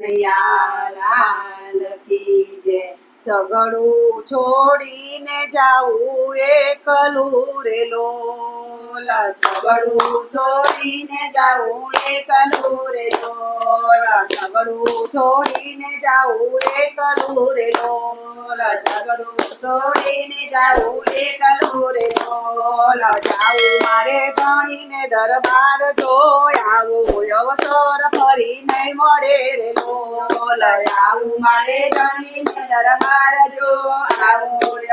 લાલ કી જય. સગડું છોડીને જાવું એકલું રે લોલ. સગડું છોડીને જાવું એકલું રે લોલ. સગડું છોડીને જાવું એકલું રે લોલ. સગડું છોડીને જાવું એકલું રે લોલ. જાવું મારે ગણીને દરબાર જોઈ આવું. અવસર ફરી નહીં મળે રે આવું મારે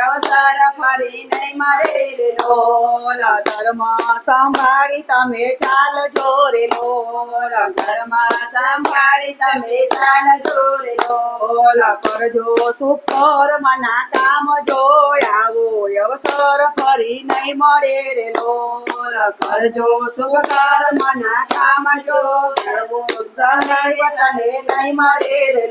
અવસર ફરી નહીં મારે રે લોલ ધર્મ સંભાળી તમે ચાલજો રે લોલ ઘરમાં સંભાળી તમે ચાલજો રે લોલ કરજો સુપર મના કામ જો આવો અવસર ફરી નહીં મળે રે લોલ. કરજો સુકર મના કામ જો કરવો તને નહીં મળે રે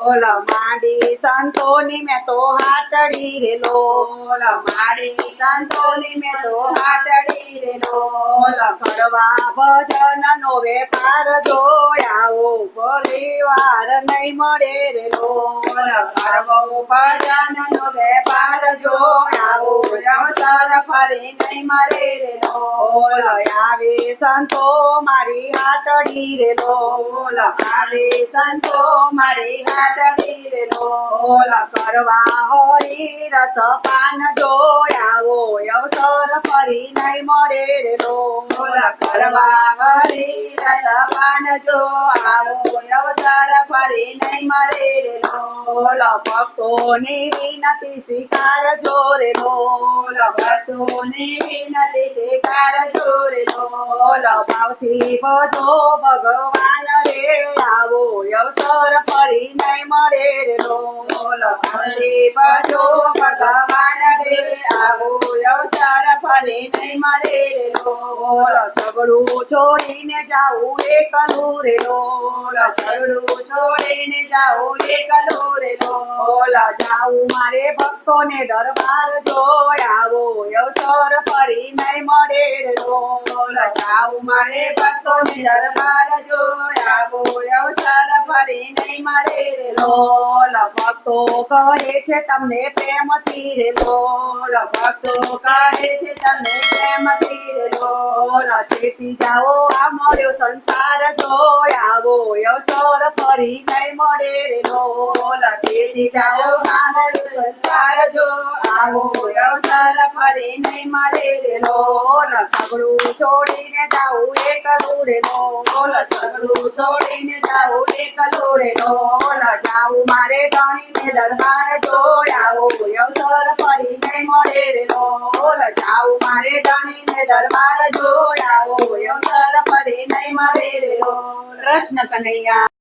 માડી સંતોની મેં તો હાટડી રે લોલ માડી સંતોની મેં તો હાટડી રે લોલ કરવા ભજન નો વેપાર જોયાઓ. પરિવાર નહીં મળે રે લોલ કરવો ભજન નો વેપાર જોયાઓ. અવસર ફરી નહીં મળે રે લોલ આવે સંતો મારી હાટડી રે લોલ આવે સંતો મારી હાટડી રે લોલ કરવા હોરી રસ પાન જો આવો અવસર ફરી નહીં મળે રે લોલ કરવા હોરી રસ પાન જો આવો અવસર ફરી નહીં મળે રે લોલ. ભક્તોની વિનતી સ્વીકાર જો રે ભગવાન રે. આવો અવસર ફરી નહીં મળે રે લોલ ભાવથી ભજો ભગવાન રે. આવો અવસર ફરી નહીં મળે રે લોલ સગડું છોડીને જાવું એકલું રે સગડું છોડીને જાવું એકલું જાવું મારે ભક્તોને દરબાર જોય આવો અવસર ફરી નહીં મળે રે લોલ જાવું મારે ભક્તોને દરબાર જોય આવો અવસર ફરી નહીં મળે લોલ ભક્તો કહે છે તમને પ્રેમથી રે લોલ ભક્તો કહે છે તમને પ્રેમથી રે લોલ ચેતી જાઓ, આ મળ્યો સંસાર જોય આવો અવસર ફરી નહીં મળે રે લોલ ચેતી જાઓ જો જાવું મારે ગણીને દરબાર જોઈ આવો અવસર મારે ગણીને દરબાર જોઈ આવો અવસર ફરી નહીં મળે રે કૃષ્ણ કનૈયા.